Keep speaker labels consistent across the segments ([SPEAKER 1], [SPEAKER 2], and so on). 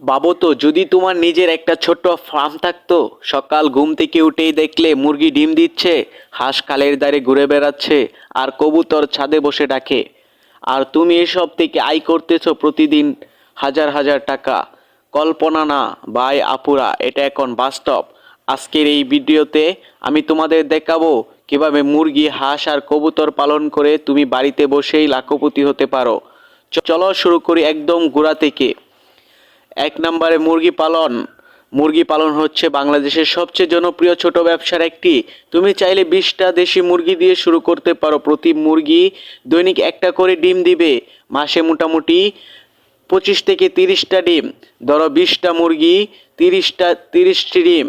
[SPEAKER 1] ভাবো তো যদি তোমার নিজের একটা ছোট্ট ফার্ম থাকতো, সকাল ঘুম থেকে উঠেই দেখলে মুরগি ডিম দিচ্ছে, হাঁস কালের দ্বারে ঘুরে বেড়াচ্ছে, আর কবুতর ছাদে বসে ডাকে। আর তুমি এসব থেকে আয় করতেছো প্রতিদিন হাজার হাজার টাকা। কল্পনা না, ভাই আপুরা, এটা এখন বাস্তব। আজকের এই ভিডিওতে আমি তোমাদের দেখাবো কীভাবে মুরগি, হাঁস আর কবুতর পালন করে তুমি বাড়িতে বসেই লাখপতি হতে পারো। চলো শুরু করি একদম গোড়া থেকে। এক নম্বরে মুরগি পালন। মুরগি পালন হচ্ছে বাংলাদেশের সবচেয়ে জনপ্রিয় ছোট ব্যবসার একটি। তুমি চাইলে বিশটা দেশি মুরগি দিয়ে শুরু করতে পারো। প্রতি মুরগি দৈনিক একটা করে ডিম দিবে। মাসে মোটামুটি পঁচিশ থেকে তিরিশটা ডিম। ধরো বিশটা মুরগি, তিরিশটা, তিরিশটি ডিম,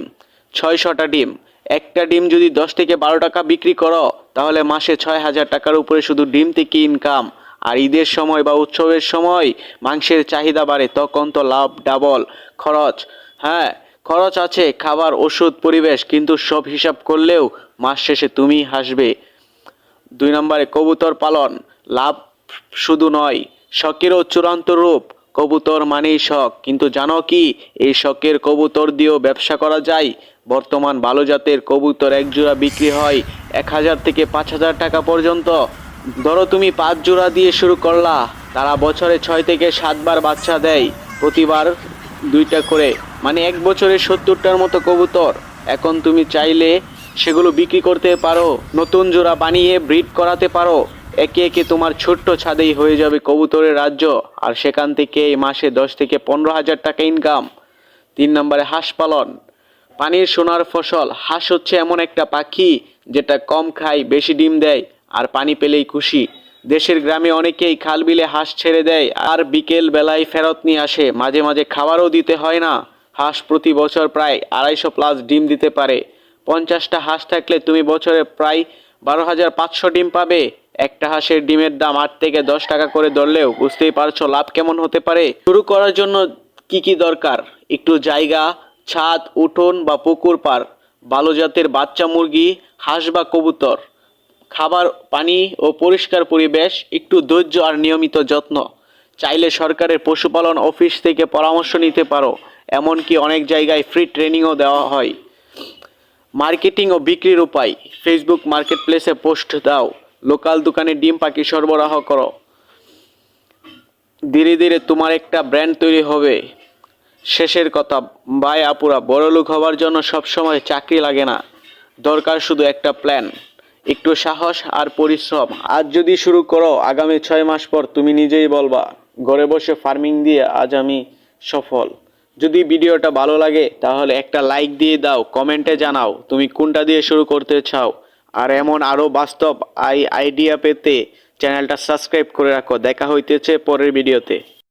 [SPEAKER 1] ছয়শটা ডিম। একটা ডিম যদি দশ থেকে বারো টাকা বিক্রি করো, তাহলে মাসে ছয় হাজার টাকার উপরে শুধু ডিম থেকে ইনকাম আর ঈদের সময় বা উৎসবের সময় মাংসের চাহিদা বাড়ে, তখন তো লাভ ডাবল খরচ। হ্যাঁ খরচ আছে, খাবার, ওষুধ, পরিবেশ, কিন্তু সব হিসাব করলেও মাস শেষে তুমি হাসবে। দুই নম্বরে, কবুতর পালন। লাভ শুধু নয়, শখেরও চূড়ান্ত রূপ। কবুতর মানেই শখ, কিন্তু জানো কি, এই শখের কবুতর দিয়েও ব্যবসা করা যায়। বর্তমান ভালো জাতের কবুতর এক জোড়া বিক্রি হয় এক হাজার থেকে পাঁচ হাজার টাকা পর্যন্ত। ধরো তুমি পাঁচ জোড়া দিয়ে শুরু করলা, তারা বছরে ছয় থেকে সাতবার বাচ্চা দেয়, প্রতিবার দুইটা করে। মানে এক বছরে সত্তরটার মতো কবুতর। এখন তুমি চাইলে সেগুলো বিক্রি করতে পারো, নতুন জোড়া বানিয়ে ব্রিড করাতে পারো। একে একে তোমার ছোট্ট ছাদেই হয়ে যাবে কবুতরের রাজ্য, আর সেখান থেকে মাসে দশ থেকে পনেরো হাজার টাকা ইনকাম তিন নম্বরে হাঁস পালন। পানির সোনার ফসল, হাঁস হচ্ছে এমন একটা পাখি যেটা কম খায়, বেশি ডিম দেয়। আর পানি পেলেই খুশি। দেশের গ্রামে অনেকেই খাল বিলে হাঁস ছেড়ে দেয় আর বিকেল বেলায় ফেরত নিয়ে আসে। মাঝে মাঝে খাবারও দিতে হয় না। হাঁস প্রতি বছর প্রায় আড়াইশো প্লাস ডিম দিতে পারে। পঞ্চাশটা হাঁস থাকলে তুমি বছরে প্রায় বারো হাজার পাঁচশো ডিম পাবে। একটা হাঁসের ডিমের দাম আট থেকে দশ টাকা করে ধরলেও বুঝতেই পারছ লাভ কেমন হতে পারে। শুরু করার জন্য কি কি দরকার? একটু জায়গা, ছাদ, উঠোন বা পুকুর পার। ভালো জাতের বাচ্চা মুরগি, হাঁস বা কবুতর। খাবার, পানি ও পরিষ্কার পরিবেশ একটু ধৈর্য আর নিয়মিত যত্ন। চাইলে সরকারের পশুপালন অফিস থেকে পরামর্শ নিতে পারো, এমনকি অনেক জায়গায় ফ্রি ট্রেনিংও দেওয়া হয়। মার্কেটিং ও বিক্রির উপায় ফেসবুক মার্কেট প্লেসে পোস্ট দাও, লোকাল দোকানে ডিম পাখি সরবরাহ করো। ধীরে ধীরে তোমার একটা ব্র্যান্ড তৈরি হবে। শেষের কথা, ভাই আপুরা, বড়লোক হওয়ার জন্য সবসময় চাকরি লাগে না। দরকার শুধু একটা প্ল্যান একটু সাহস আর পরিশ্রম। আজ যদি শুরু করো, আগামী ছয় মাস পর তুমি নিজেই বলবা, ঘরে বসে ফার্মিং দিয়ে আজ আমি সফল। যদি ভিডিওটা ভালো লাগে, তাহলে একটা লাইক দিয়ে দাও, কমেন্টে জানাও, তুমি কোনটা দিয়ে শুরু করতে চাও। আর এমন আরও বাস্তব আই আইডিয়া পেতে চ্যানেলটা সাবস্ক্রাইব করে রাখো। দেখা হইতেছে পরের ভিডিওতে।